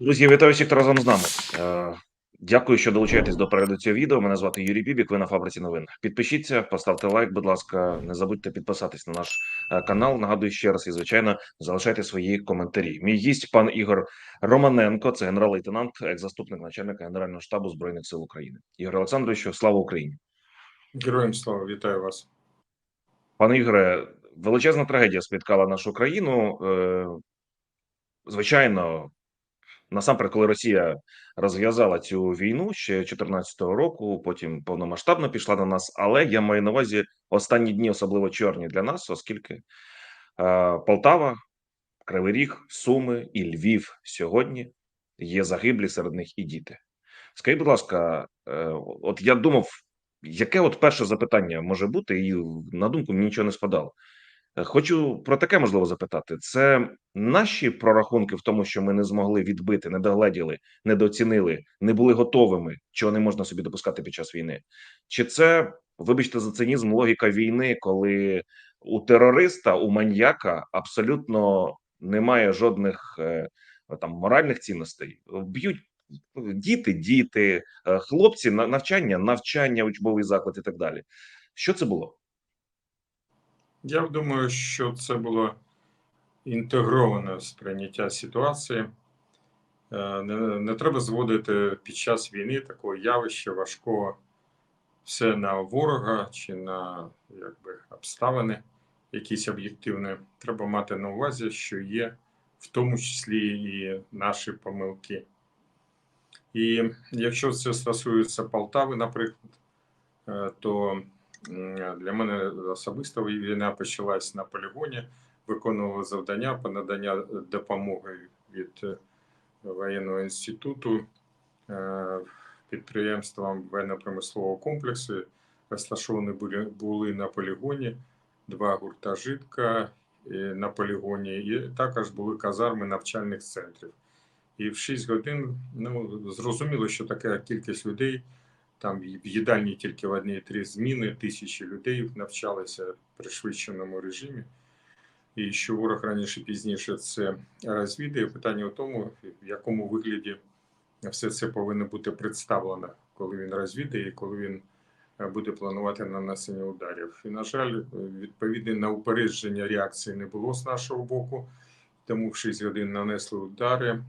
Друзі, вітаю всіх, хто разом з нами. Е, Дякую, що долучаєтесь до перегляду цього відео. Мене звати Юрій Бібік. Ви на фабриці новин. Підпишіться, поставте лайк, будь ласка. Не забудьте підписатись на наш е, канал. Нагадую ще раз і звичайно залишайте свої коментарі. Мій гість пан Ігор Романенко, це генерал-лейтенант, екс-заступник начальника Генерального штабу збройних сил України. Ігор Олександровичу, слава Україні! Героям слава, вітаю вас. Пане Ігоре, величезна трагедія спіткала нашу країну. Е, Звичайно, насамперед, коли Росія розв'язала цю війну ще 2014 року, потім повномасштабно пішла на нас. Але я маю на увазі останні дні, особливо чорні для нас, оскільки е, Полтава, Кривий Ріг, Суми і Львів сьогодні є загиблі серед них і діти. Скажіть, будь ласка, е, от я думав, яке от перше запитання може бути, і на думку мені нічого не спадало. Е, Хочу про таке можливо запитати: це наші прорахунки в тому, що ми не змогли відбити, не догледіли, недооцінили, не були готовими, чого не можна собі допускати під час війни? Чи це, вибачте за цинізм, логіка війни, коли у терориста, у маньяка абсолютно немає жодних е, там моральних цінностей? Б'ють діти, діти, е, хлопці, на- навчання, навчання, учбовий заклад і так далі. Що це було? Я думаю, що це було інтегроване сприйняття ситуації. Е, Не, не треба зводити під час війни такого явища важкого все на ворога чи на якби, обставини якісь об'єктивні. Треба мати на увазі, що є в тому числі і наші помилки. І якщо це стосується Полтави, наприклад, е, то для мене особисто війна почалась на полігоні, виконували завдання по надання допомоги від е, воєнного інституту е, підприємствам воєнно-промислового комплексу. Розташовані були, були на полігоні два гуртожитка е, на полігоні, і також були казарми навчальних центрів. І в 6 годин ну, зрозуміло, що така кількість людей, там в їдальні тільки в одній три зміни, тисячі людей навчалися в пришвидшеному режимі. І що ворог раніше пізніше це розвідає. Питання в тому, в якому вигляді все це повинно бути представлено, коли він розвідає і коли він е, буде планувати нанесення ударів. І, на жаль, відповідне на упередження реакції не було з нашого боку тому в 6 годин нанесли удари.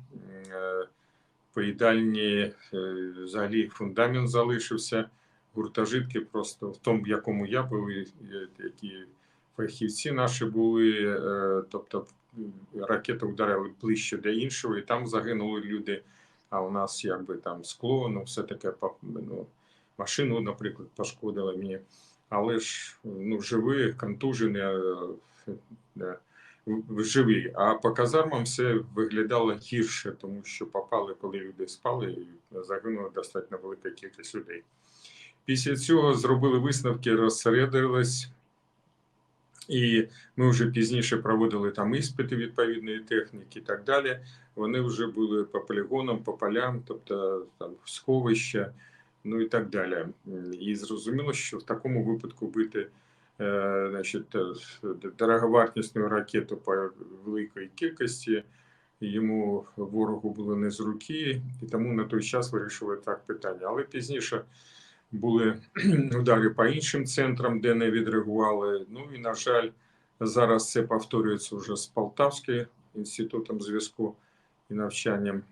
Е, Поїдальні е, взагалі фундамент залишився. Гуртожитки просто в тому, в якому я був, які фахівці наші були. е, Тобто ракети ударили ближче до іншого, і там загинули люди. А у нас якби там скло, ну все таке ну, машину, наприклад, пошкодили мені. Але ж ну, живі, контужені. е, е, живі. А по казармам все виглядало гірше, тому що попали, коли люди спали, і загинула достатньо велика кількість людей. Після цього зробили висновки, розсередились, і ми вже пізніше проводили там іспити відповідної техніки і так далі. Вони вже були по полігонам, по полям, тобто там сховища, ну і так далі. І зрозуміло, що в такому випадку бити значить, е, дороговартісну ракету по великій кількості. Йому ворогу було не з руки, і тому на той час вирішили так питання. Але пізніше були удари по іншим центрам, де не відреагували. Ну і на жаль, зараз це повторюється вже з Полтавським інститутом зв'язку і навчанням,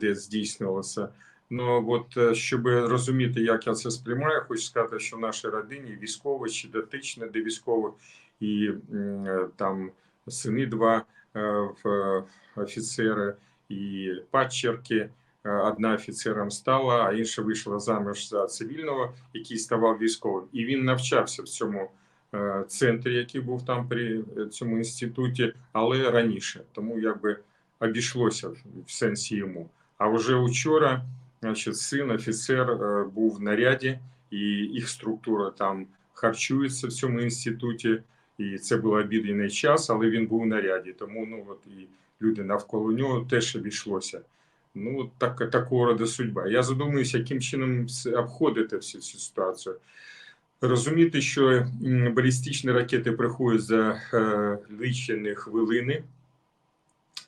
де здійснювалося. Ну от е, щоб розуміти, як я це сприймаю, хочу сказати, що в нашій родині військові чи дотичні до військових, і е, там сини два е, офіцери і падчерки. Одна офіцером стала, а інша вийшла заміж за цивільного, який ставав військовим. І він навчався в цьому центрі, який був там при цьому інституті, але раніше. Тому якби обійшлося в сенсі йому. А вже вчора, значить, син офіцер е, був в наряді, і їх структура там харчується в цьому інституті. І це був обідний час, але він був в наряді. Тому ну от і люди навколо нього теж обійшлося. Ну, так, такого роду судьба. Я задумуюся, яким чином обходити всю цю ситуацію. Розуміти, що балістичні ракети приходять за е, лічені хвилини,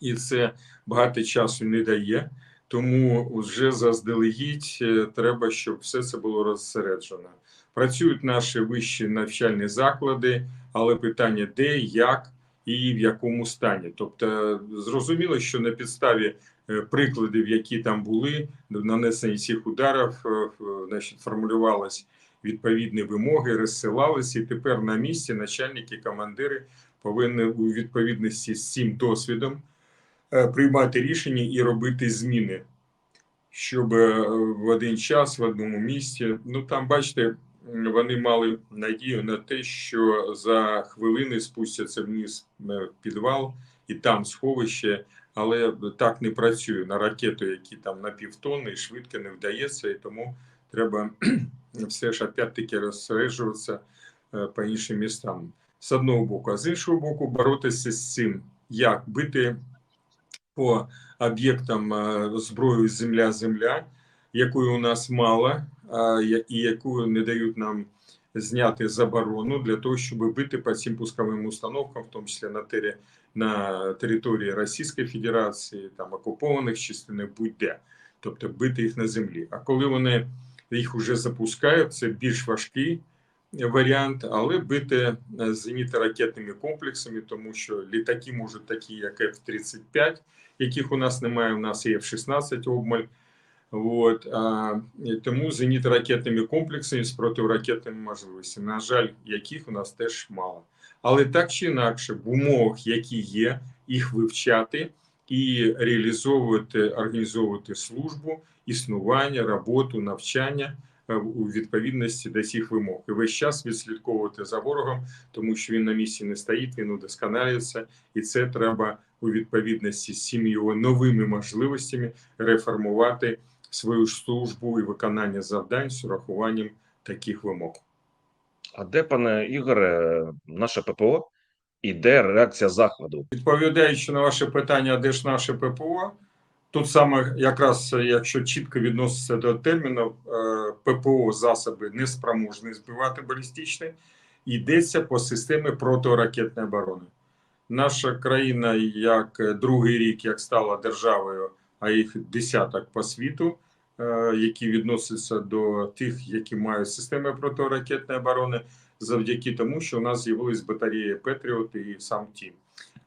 і це багато часу не дає. Тому вже заздалегідь е, треба, щоб все це було розсереджено. Працюють наші вищі навчальні заклади, але питання де, як і в якому стані. Тобто, зрозуміло, що на підставі е, прикладів, які там були, нанесення цих ударів, е, значить, формулювалися відповідні вимоги, розсилалися, і тепер на місці начальники, командири повинні у відповідності з цим досвідом приймати рішення і робити зміни, щоб е, в один час в одному місці. Ну там, бачите, вони мали надію на те, що за хвилини спустяться вниз е, в підвал і там сховище. Але так не працює на ракету, які там на півтонни, швидко не вдається, і тому треба все ж опять-таки розсереджуватися е, по іншим містам з одного боку, а з іншого боку, боротися з цим, як бити по об'єктам е, зброю земля-земля, якої у нас мало, і яку не дають нам зняти заборону для того, щоб бити по цим пусковим установкам, в тому числі на тері, на території Російської Федерації, там окупованих частинах, будь-де, тобто бити їх на землі. А коли вони їх вже запускають, це більш важкий варіант, але бити е, зенітно-ракетними комплексами, тому що літаки можуть такі, як F-35, яких у нас немає, у нас є F-16 обмаль. От, а, тому зенітно-ракетними комплексами з протиракетними можливостями, на жаль, яких у нас теж мало. Але так чи інакше, в умовах, які є, їх вивчати і реалізовувати, організовувати службу, існування, роботу, навчання у відповідності до цих вимог. І весь час відслідковувати за ворогом, тому що він на місці не стоїть, він удосконалюється, і це треба у відповідності з цими його новими можливостями реформувати свою службу і виконання завдань з урахуванням таких вимог. А де, пане Ігоре, наше ППО і де реакція Заходу? Відповідаючи на ваше питання, де ж наше ППО, тут саме якраз, е, якщо чітко відноситься до терміну, е, ППО засоби не спроможні збивати балістичні, йдеться по системі протиракетної оборони. Наша країна, як е, другий рік, як стала державою, а їх десяток по світу, які відносяться до тих, які мають системи протиракетної оборони, завдяки тому, що у нас з'явились батареї Петріот і сам Тім.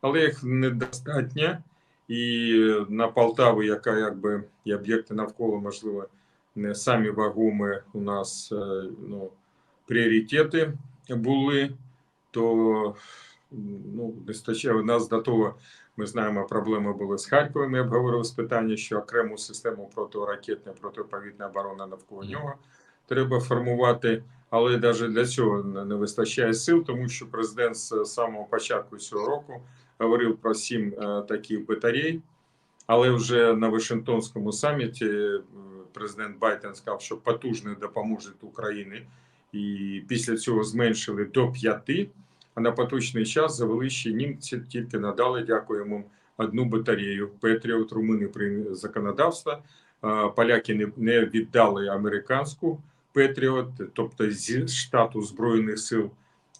Але їх недостатньо, і на Полтаву, яка якби і об'єкти навколо, можливо, не самі вагомі у нас е, ну, пріоритети були, то ну, вистачає. У нас до того, ми знаємо, проблеми були з Харковом. Я обговорив з питання, що окрему систему протиракетної, протиповітної оборони навколо нього треба формувати. Але навіть для цього не вистачає сил, тому що президент з самого початку цього року говорив про сім е, таких батарей. Але вже на Вашингтонському саміті е, президент Байден сказав, що потужно допоможе Україні, і після цього зменшили до п'яти. А на поточний час завели ще німці тільки надали, дякуємо, одну батарею Петріот. Румуни прийняли законодавство. Поляки не, не віддали американську Петріот, тобто зі штату Збройних сил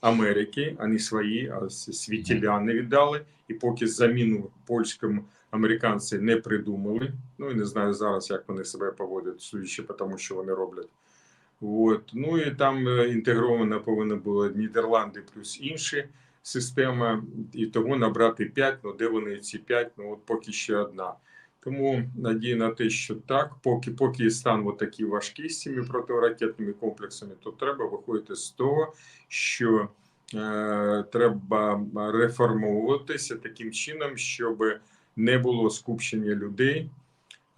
Америки, а не свої, а світілян не віддали. І поки заміну польському американці не придумали. Ну і не знаю зараз, як вони себе поводять, судячи по тому, що вони роблять. От. Ну і там е, інтегровано повинно було Нідерланди плюс інші система, і того набрати 5, ну де вони ці 5, ну от поки ще одна. Тому надія на те, що так, поки поки стан такий важкий з цими протиракетними комплексами, то треба виходити з того, що е, треба реформовуватися таким чином, щоб не було скупчення людей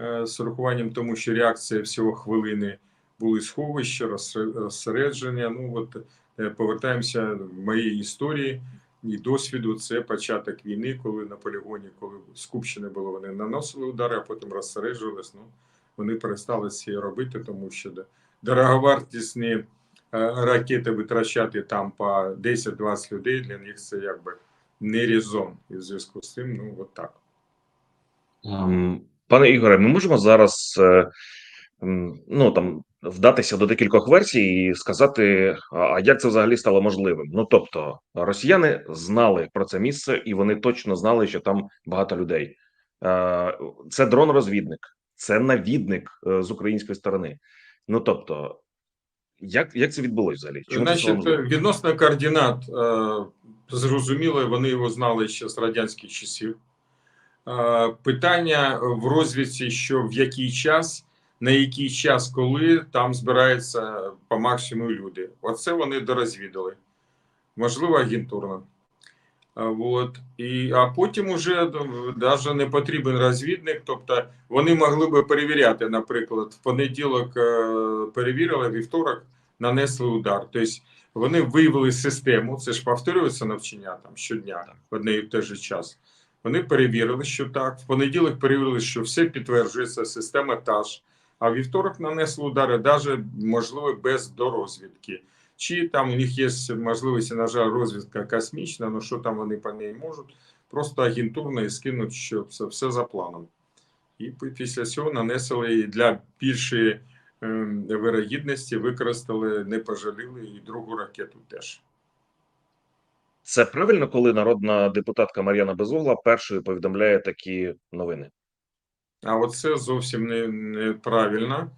е, з урахуванням тому, що реакція всього хвилини були сховища, розсередження. Ну от е, повертаємося в моїй історії і досвіду. Це початок війни, коли на полігоні, коли скупчене було, вони наносили удари, а потім розсереджувались. Ну вони перестали це робити, тому що дороговартісні е, ракети витрачати там по 10-20 людей. Для них це якби не резон. І в зв'язку з цим, ну от так. Пане Ігоре, ми можемо зараз е, ну там вдатися до декількох версій і сказати, а як це взагалі стало можливим. Ну тобто, росіяни знали про це місце, і вони точно знали, що там багато людей. Е, Це дрон-розвідник, це навідник е, з української сторони. Ну тобто, як, як це відбулося взагалі? Чому Значить, відносно координат, е, зрозуміло, вони його знали ще з радянських часів. Питання в розвідці, що в який час, на який час, коли там збираються по максимуму люди. Оце вони дорозвідали. Можливо, агентурно. От. І, а потім уже навіть не потрібен розвідник. Тобто вони могли би перевіряти, наприклад, в понеділок е, перевірили, вівторок нанесли удар. Тобто вони виявили систему, це ж повторюється навчання там щодня в одне і в той же час. Вони перевірили, що так. В понеділок перевірили, що все підтверджується, система та ж. А вівторок нанесли удари, навіть можливо без дорозвідки. Чи там у них є можливість, на жаль, розвідка космічна, ну що там вони по неї можуть, просто агентурно і скинуть, що це все за планом. І після цього нанесли для більшої ем, вирогідності використали, не пожаліли і другу ракету теж. Це правильно, коли народна депутатка Мар'яна Безугла першою повідомляє такі новини. А оце зовсім не, неправильно,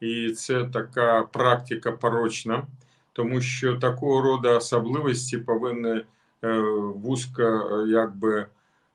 і це така практика порочна, тому що такого роду особливості повинні е, вузько якби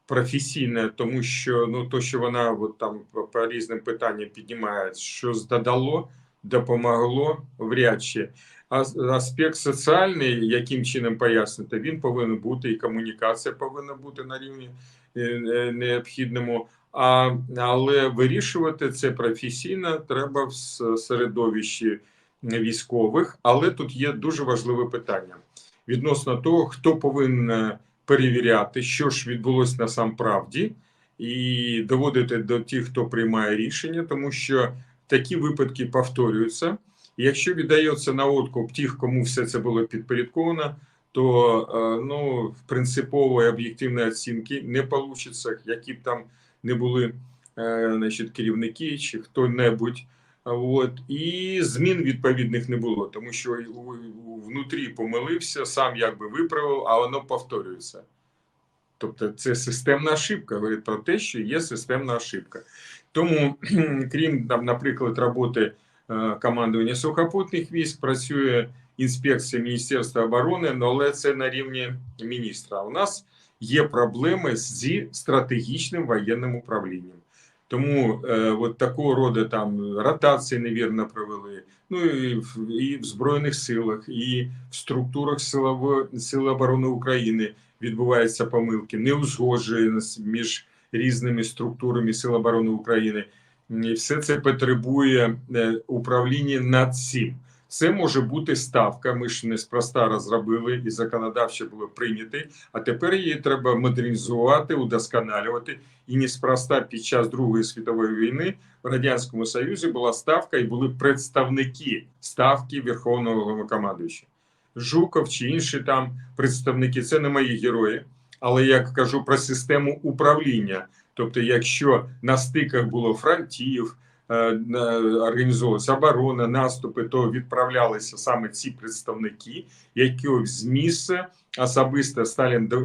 професійне, тому що ну то, що вона от, там по, по різним питанням піднімає, що додало, допомогло вряд чи. А аспект соціальний, яким чином пояснити, він повинен бути, і комунікація повинна бути на рівні е, е, необхідному. А, але вирішувати це професійно треба в середовищі військових. Але тут є дуже важливе питання відносно того, хто повинен е, перевіряти, що ж відбулося на сам правді, і доводити до тих, хто приймає рішення, тому що такі випадки повторюються. Якщо віддається на откуп тих, кому все це було підпорядковано, то е, ну, принципової об'єктивної оцінки не вийде, які б там не були е, значить, керівники чи хто-небудь. От і змін відповідних не було, тому що внутрі помилився, сам якби виправив, а воно повторюється. Тобто це системна ошибка. Говорить про те, що є системна ошибка. Тому, крім там, наприклад, роботи е, командування сухопутних військ, працює інспекція Міністерства оборони, але це на рівні міністра. У нас є проблеми зі стратегічним воєнним управлінням. Тому е, от такого роду там ротації невірно провели. Ну і в, і в Збройних силах, і в структурах силово, Сил оборони України відбуваються помилки, неузгодженість між різними структурами Сил оборони України. І все це потребує е, управління над цим. Це може бути ставка. Ми ж неспроста розробили і законодавчо було прийнято, а тепер її треба модернізувати, удосконалювати. І неспроста під час Другої світової війни в радянському союзі була ставка, і були представники ставки Верховного Головнокомандуючого. Жуков чи інші там представники. Це не мої герої, але я кажу про систему управління. Тобто, якщо на стиках було фронтів, організовувалася оборона, наступи, то відправлялися саме ці представники, які з місця особисто Сталін е,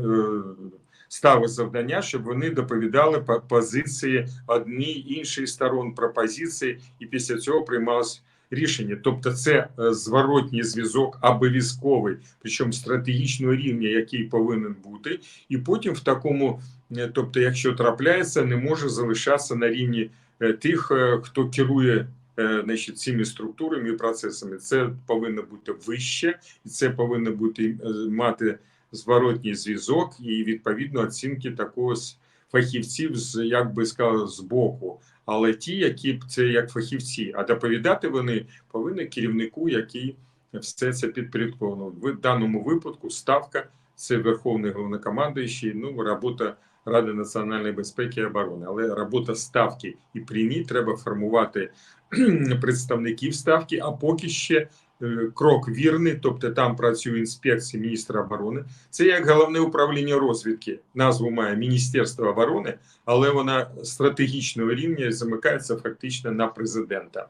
ставив завдання, щоб вони доповідали позиції одній іншої сторон пропозиції, і після цього приймалось рішення. Тобто, це е, зворотній зв'язок обов'язковий, причому стратегічного рівня, який повинен бути, і потім в такому, е, тобто, якщо трапляється, не може залишатися на рівні е, тих, е, хто керує. е, Значить, цими структурами і процесами це повинно бути вище, і це повинно бути е, мати зворотній зв'язок і відповідно оцінки такого фахівців з як би сказав, з боку. Але ті, які це як фахівці, а доповідати вони повинні керівнику, який все це підпорядковано. В даному випадку ставка це верховний головнокомандуючий, ну робота Ради національної безпеки і оборони. Але робота ставки і при ній треба формувати представників ставки, а поки ще е, крок вірний, тобто там працює інспекція міністра оборони. Це як головне управління розвідки. Назву має Міністерство оборони, але вона стратегічного рівня замикається фактично на президента.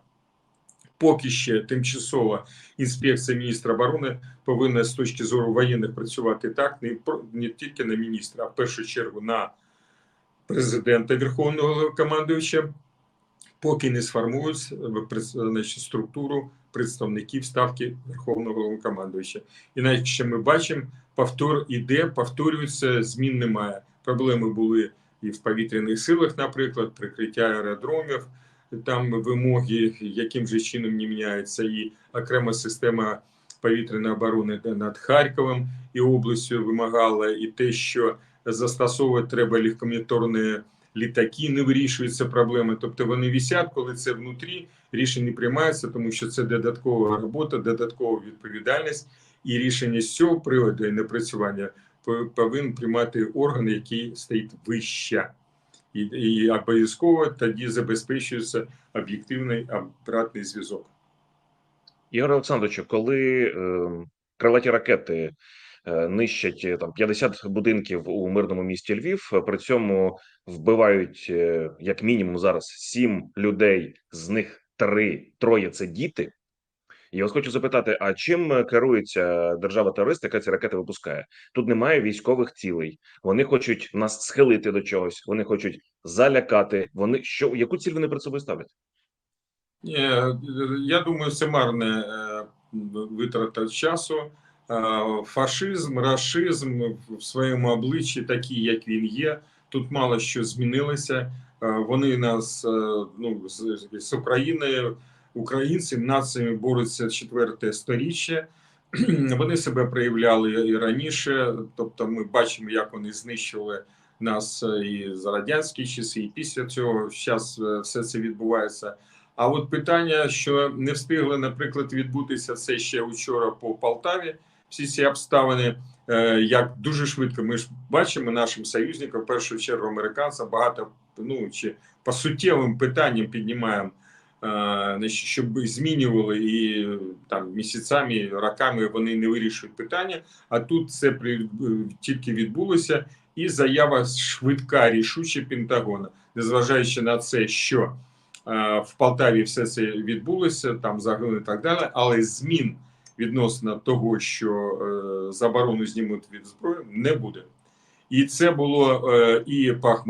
Поки ще тимчасова інспекція міністра оборони повинна з точки зору воєнних працювати так, не, не тільки на міністра, а в першу чергу на президента Верховного командуюча, поки не сформують е, структуру представників ставки Верховного командуюча. Інакше ми бачимо, повтор іде, повторюється, змін немає. Проблеми були і в повітряних силах, наприклад, прикриття аеродромів, там вимоги, яким же чином не міняються, і окрема система повітряної оборони над Харковом і областю вимагала, і те, що застосовувати треба легкомоторні літаки, не вирішуються проблеми. Тобто вони висять, коли це внутрі, рішення не приймається, тому що це додаткова робота, додаткова відповідальність, і рішення з цього приводу і напрацювання по- повинен приймати орган, який стоїть вище. І, і обов'язково тоді забезпечується об'єктивний обратний зв'язок. Ігор Олександровичу, коли е, крилаті ракети е, нищать е, там 50 будинків у мирному місті Львів, е, при цьому вбивають е, як мінімум зараз 7 людей, з них три троє це діти. Я вас хочу запитати: а чим е, керується держава-терорист, яка ці ракети випускає? Тут немає військових цілей. Вони хочуть нас схилити до чогось, вони хочуть залякати. Вони що яку ціль вони перед собою ставлять? Е, я думаю, це марне е, витрата часу. Е, Фашизм, рашизм в своєму обличчі такий, як він є. Тут мало що змінилося. Е, Вони нас е, ну, з, з Україною, українці, націями борються четверте сторіччя. Вони себе проявляли і раніше. Тобто, ми бачимо, як вони знищували нас е, і за радянські часи, і після цього зараз все це відбувається. А от питання, що не встигли, наприклад, відбутися це ще вчора по Полтаві. Всі ці обставини, е, як дуже швидко. Ми ж бачимо нашим союзникам, в першу чергу американцям, багато ну чи по суттєвим питанням піднімаємо, е, щоб змінювали і е, там місяцями, роками вони не вирішують питання. А тут це при е, тільки відбулося, і заява швидка, рішуча Пентагона, незважаючи на це, що е, в Полтаві все це відбулося, там загинули і так далі, але змін відносно того, що е, заборону знімуть від зброї, не буде. І це було е, і по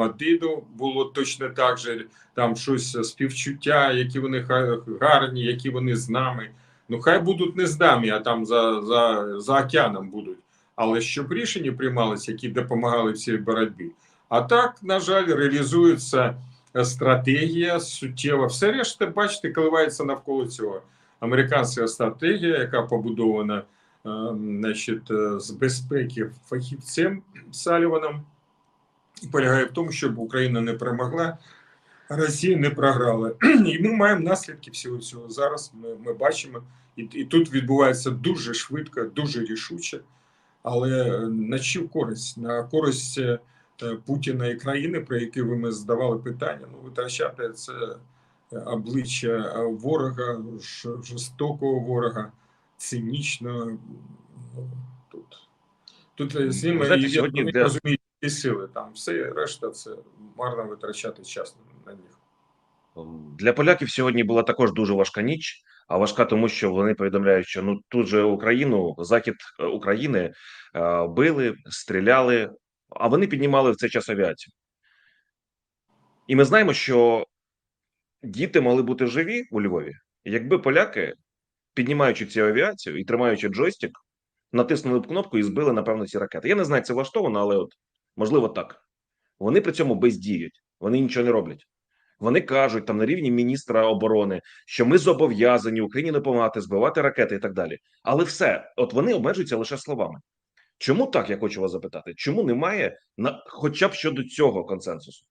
було точно так же. Там щось співчуття, які вони га- гарні, які вони з нами. Ну хай будуть не з нами, а там за, за, за океаном будуть. Але щоб рішення приймалися, які допомагали в цій боротьбі. А так, на жаль, реалізується е, стратегія суттєва. Все решта, бачите, коливається навколо цього. Американська стратегія, яка побудована значить, е, з безпеки фахівцем Саліваном, полягає в тому, щоб Україна не перемогла, а Росія не програла. І ми маємо наслідки всього цього. Зараз ми, ми бачимо, і, і тут відбувається дуже швидко, дуже рішуче. Але на чию користь? На користь е, Путіна і країни, про які ви ми задавали питання, ну витрачати це обличчя е, ворога, жорстокого ворога, цинічно. Ну, тут, тут е, з ними Знаєте, сьогодні вони де- розуміють і сили. Там все решта це марно витрачати час на них. Для поляків сьогодні була також дуже важка ніч. А важка, тому що вони повідомляють, що ну тут же Україну, захід е, України е, били, стріляли, а вони піднімали в цей час авіацію. І ми знаємо, що діти мали бути живі у Львові, якби поляки, піднімаючи цю авіацію і тримаючи джойстик, натиснули б кнопку і збили, напевно, ці ракети. Я не знаю, це влаштовано, але от можливо так. Вони при цьому бездіють, вони нічого не роблять. Вони кажуть там на рівні міністра оборони, що ми зобов'язані Україні допомагати збивати ракети і так далі. Але все, от вони обмежуються лише словами. Чому так? Я хочу вас запитати. Чому немає на хоча б щодо цього консенсусу?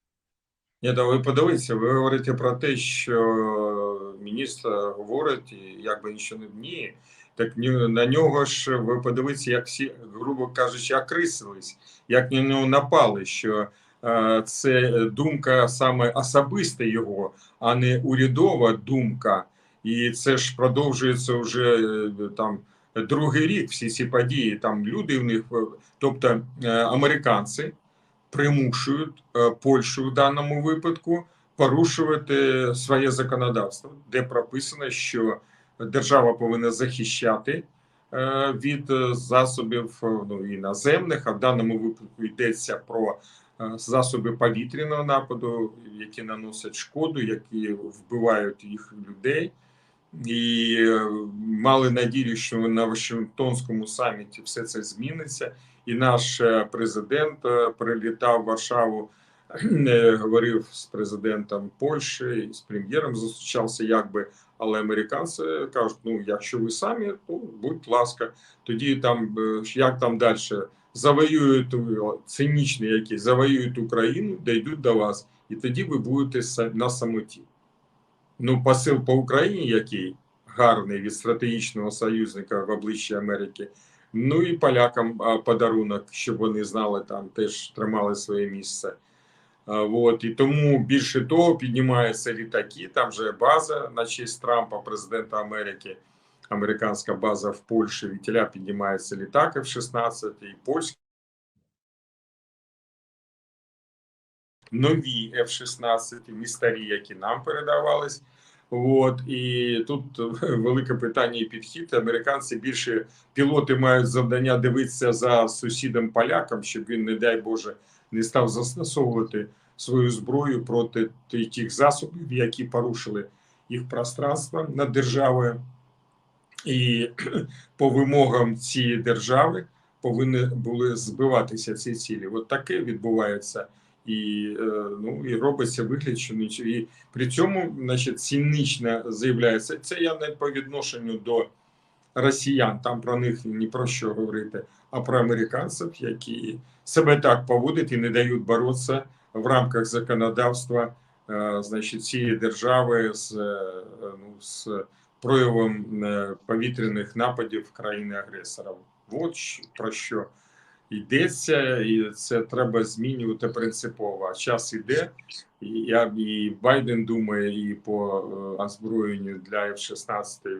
Ні, да ви подивіться, ви говорите про те, що міністр говорить, і якби нічого не ні. Так на нього ж ви подивіться, як всі, грубо кажучи, окрисились, як на нього напали, що е, це думка саме особиста його, а не урядова думка. І це ж продовжується вже е, там другий рік. Всі ці події. Там люди в них, е, тобто американці примушують е, Польщу в даному випадку порушувати своє законодавство, де прописано, що держава повинна захищати е, від е, засобів ну, і наземних, а в даному випадку йдеться про засоби повітряного нападу, які наносять шкоду, які вбивають їх людей. І мали надію, що на Вашингтонському саміті все це зміниться. І наш е, президент е, прилітав в Варшаву, е, говорив з президентом Польщі, з прем'єром зустрічався, якби. Але американці кажуть: ну, якщо ви самі, то будь ласка, тоді там як там далі завоюють цинічні, які завоюють Україну, дійдуть до вас, і тоді ви будете на самоті. Ну, посил по Україні, який гарний від стратегічного союзника в обличчі Америки. Ну і полякам подарунок, щоб вони знали там, теж тримали своє місце. А, Вот. І тому більше того піднімаються літаки. Там же база на честь Трампа, президента Америки, американська база в Польщі. Вітіля піднімається літак F-16 і польські. Нові F-16, і старі, які нам передавались. От і тут велике питання і підхід. Американці більше пілоти мають завдання дивитися за сусідом полякам, щоб він, не дай Боже, не став застосовувати свою зброю проти тих засобів, які порушили їх пространство над державою. І по вимогам цієї держави повинні були збиватися ці цілі. От таке відбувається. І е, ну і робиться вигляд, що нічого. І при цьому, значить, цинічно заявляється. Це я не по відношенню до росіян, там про них ні про що говорити, а про американців, які себе так поводять і не дають боротися в рамках законодавства, е, значить, цієї держави з, е, ну, з проявом повітряних нападів країни-агресора. От про що йдеться, і це треба змінювати принципово. А час іде, і і Байден думає і по е, озброєнню для F-16 е,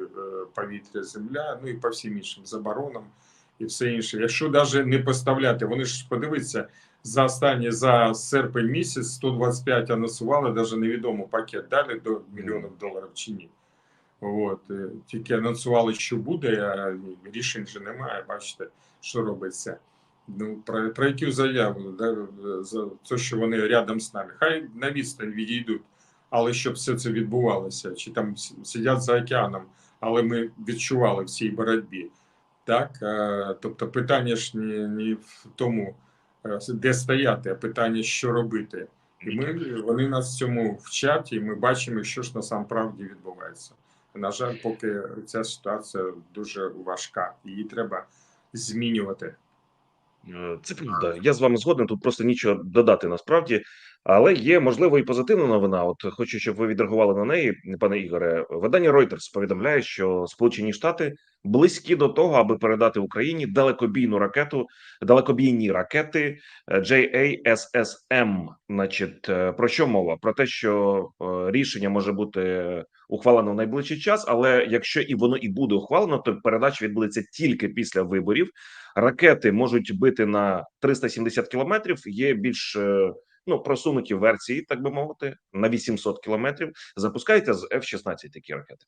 повітря земля, ну і по всім іншим заборонам і все інше. Якщо навіть не поставляти, вони ж подивіться. За останні за серпень місяць 125 анонсували, навіть невідомо пакет далі до мільйонів доларів чи ні. От е, тільки анонсували, що буде, а рішень же немає. Бачите, що робиться. Ну про, про яку заяву да, за те, що вони рядом з нами. Хай на відстань відійдуть, але щоб все це відбувалося, чи там сидять за океаном, але ми відчували в цій боротьбі. Так, е, тобто питання ж не, не в тому, е, де стояти, а питання, що робити. І ми вони нас в цьому вчать, і ми бачимо, що ж насамправді відбувається. На жаль, поки ця ситуація дуже важка, її треба змінювати. Е, Це правда. Я з вами згоден. Тут просто нічого додати насправді. Але є можливо і позитивна новина. От хочу, щоб ви відреагували на неї, пане Ігоре. Видання Reuters повідомляє, що Сполучені Штати близькі до того, аби передати Україні далекобійну ракету, далекобійні ракети е, JASSM. Значить, е, про що мова? Про те, що е, рішення може бути ухвалено в найближчий час, але якщо і воно і буде ухвалено, то передача відбудеться тільки після виборів. Ракети можуть бити на 370 кілометрів. Є більш ну просунуті версії, так би мовити, на 800 кілометрів. Запускаєте з F-16 такі ракети.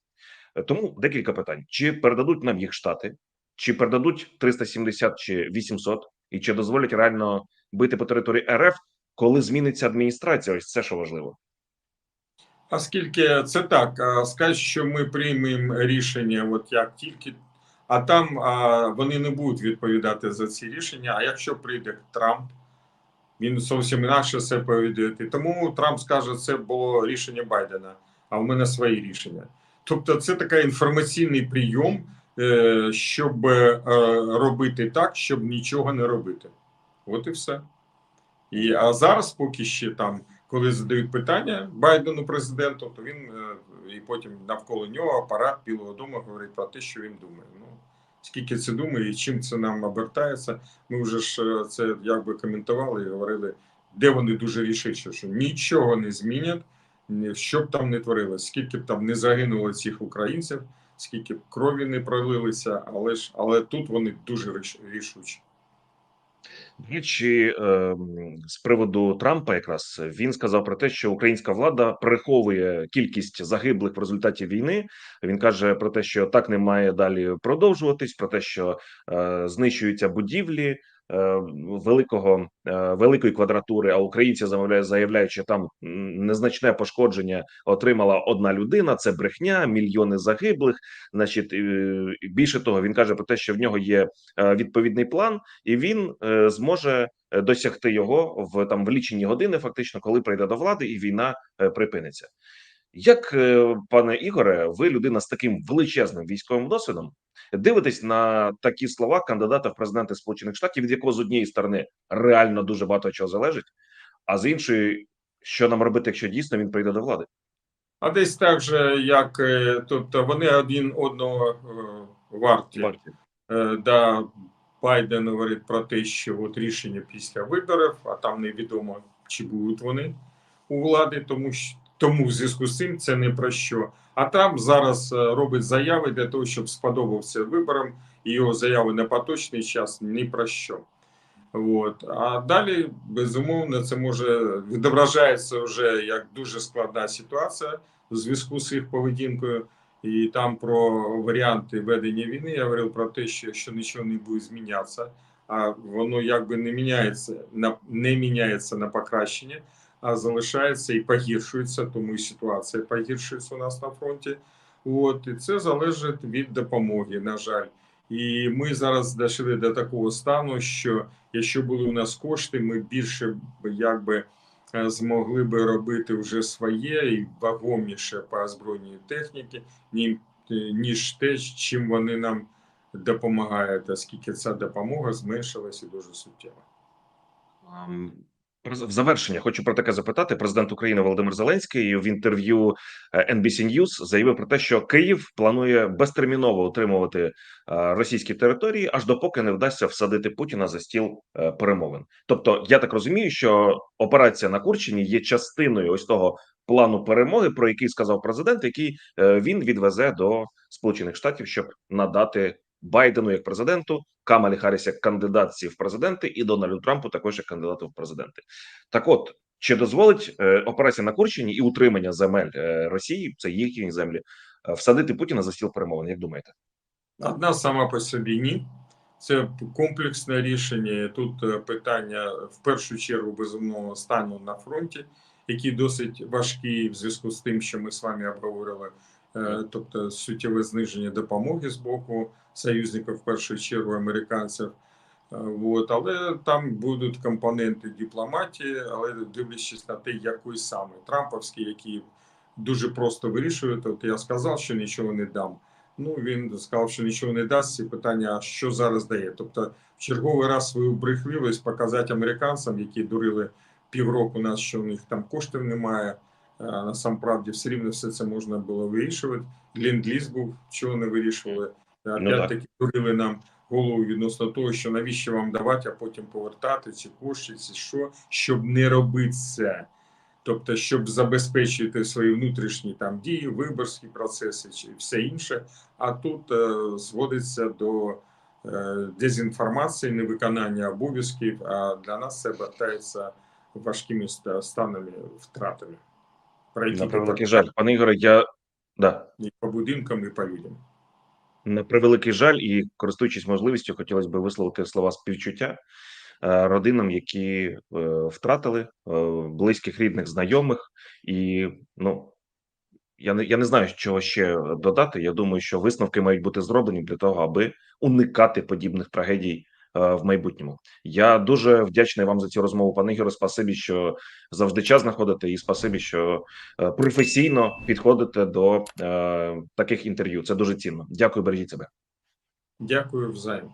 Е, Тому декілька питань: чи передадуть нам їх штати, чи передадуть 370 чи 800, і чи дозволять реально бити по території РФ, коли зміниться адміністрація? Ось це що важливо. Оскільки це так, а, скажуть, що ми приймемо рішення, от як тільки, а там а, вони не будуть відповідати за ці рішення. А якщо прийде Трамп, він зовсім інакше все повідає. Тому Трамп скаже, це було рішення Байдена, а в мене свої рішення. Тобто, це такий інформаційний прийом, е, щоб е, робити так, щоб нічого не робити. От і все. І, а зараз, поки ще там, коли задають питання Байдену президенту, то він е, і потім навколо нього апарат Білого Дому говорить про те, що він думає. Ну скільки це думає і чим це нам обертається. Ми вже ж е, це якби коментували і говорили, де вони дуже рішучі, що нічого не змінять, що б там не творилось, скільки б там не загинуло цих українців, скільки б крові не пролилися, але ж але тут вони дуже ріш- рішучі. Речі, ем, з приводу Трампа, якраз він сказав про те, що українська влада приховує кількість загиблих в результаті війни. Він каже про те, що так не має далі продовжуватись, про те, що е, знищуються будівлі великого е, великої квадратури. А українці замовляють, заявляють, що там незначне пошкодження отримала одна людина. Це брехня, мільйони загиблих. Значить, е, більше того, він каже про те, що в нього є е, відповідний план і він е, зможе е, досягти його в там в лічені години, фактично, коли прийде до влади, і війна е, припиниться. Як е, пане Ігоре, ви людина з таким величезним військовим досвідом, дивитесь на такі слова кандидата в президенти Сполучених Штатів, від якого з однієї сторони реально дуже багато чого залежить, а з іншої, що нам робити, якщо дійсно він прийде до влади? А десь так же, як е, тобто вони один одного е, варті. Варті. Да, Байден говорить про те, що от рішення після виборів, а там невідомо, чи будуть вони у влади, тому що тому в зв'язку з цим це не про що. А Трамп зараз е, робить заяви для того, щоб сподобався виборам, і його заяви на поточний час ні про що. От. А далі, безумовно, це може відображається вже як дуже складна ситуація у зв'язку з їх поведінкою. І там про варіанти ведення війни я говорив про те, що якщо нічого не буде змінятися, а воно якби не міняється на не міняється на покращення, залишається і погіршується, тому і ситуація погіршується у нас на фронті. От і це залежить від допомоги, на жаль. І ми зараз дійшли до такого стану, що якщо були у нас кошти, ми більше якби е, змогли би робити вже своє і вагоміше по озброєній техніці, ні- е, ніж те, чим вони нам допомагають, оскільки ця допомога зменшилась і дуже суттєво. В завершення хочу про таке запитати. Президент України Володимир Зеленський в інтерв'ю е, NBC News заявив про те, що Київ планує безтерміново утримувати е, російські території, аж допоки не вдасться всадити Путіна за стіл е, перемовин. Тобто, я так розумію, що операція на Курщині є частиною ось того плану перемоги, про який сказав президент, який він відвезе до Сполучених Штатів, щоб надати Байдену як президенту, Камалі Харріс як кандидатці в президенти, і Дональду Трампу також як кандидату в президенти. Так, от чи дозволить е, операція на Курщині і утримання земель е, Росії, це їхні землі, е, всадити Путіна за стіл перемовин? Як думаєте? Одна сама по собі ні. Це комплексне рішення. Тут питання в першу чергу безумовно стану на фронті, який досить важкий в зв'язку з тим, що ми з вами обговорили. Тобто суттєве зниження допомоги з боку союзників, в першу чергу американців. Е, От, але там будуть компоненти дипломатії, але дивлячись на те, який саме Трамповський, який дуже просто вирішує. Тобто я сказав, що нічого не дам. Ну він сказав, що нічого не дасть. І питання, а що зараз дає? Тобто, в черговий раз свою брехливість показати американцям, які дурили півроку нас, що у них там коштів немає. Е, Насамправді, все рівно все це можна було вирішувати. Ленд-ліз був, чого не вирішували. Ну, Опять таки дурили нам голову відносно того, що навіщо вам давати, а потім повертати ці кошти, ці що, щоб не робити це. Тобто, щоб забезпечити свої внутрішні там дії, виборські процеси чи все інше. А тут е, зводиться до е, дезінформації, невиконання обов'язків. А для нас це вертається важкими ста- станами, втратами. Про які На превеликий жаль, пане Ігоре, я да і по будинкам, і по людям. На превеликий жаль, і користуючись можливістю, хотілося б висловити слова співчуття е, родинам, які е, втратили е, близьких рідних знайомих, і ну я не я не знаю, чого ще додати. Я думаю, що висновки мають бути зроблені для того, аби уникати подібних трагедій в майбутньому. Я дуже вдячний вам за цю розмову, пане Ігоре. Спасибі, що завжди час знаходите, і спасибі, що е, професійно підходите до е, таких інтерв'ю. Це дуже цінно. Дякую, бережіть себе. Дякую взаєм.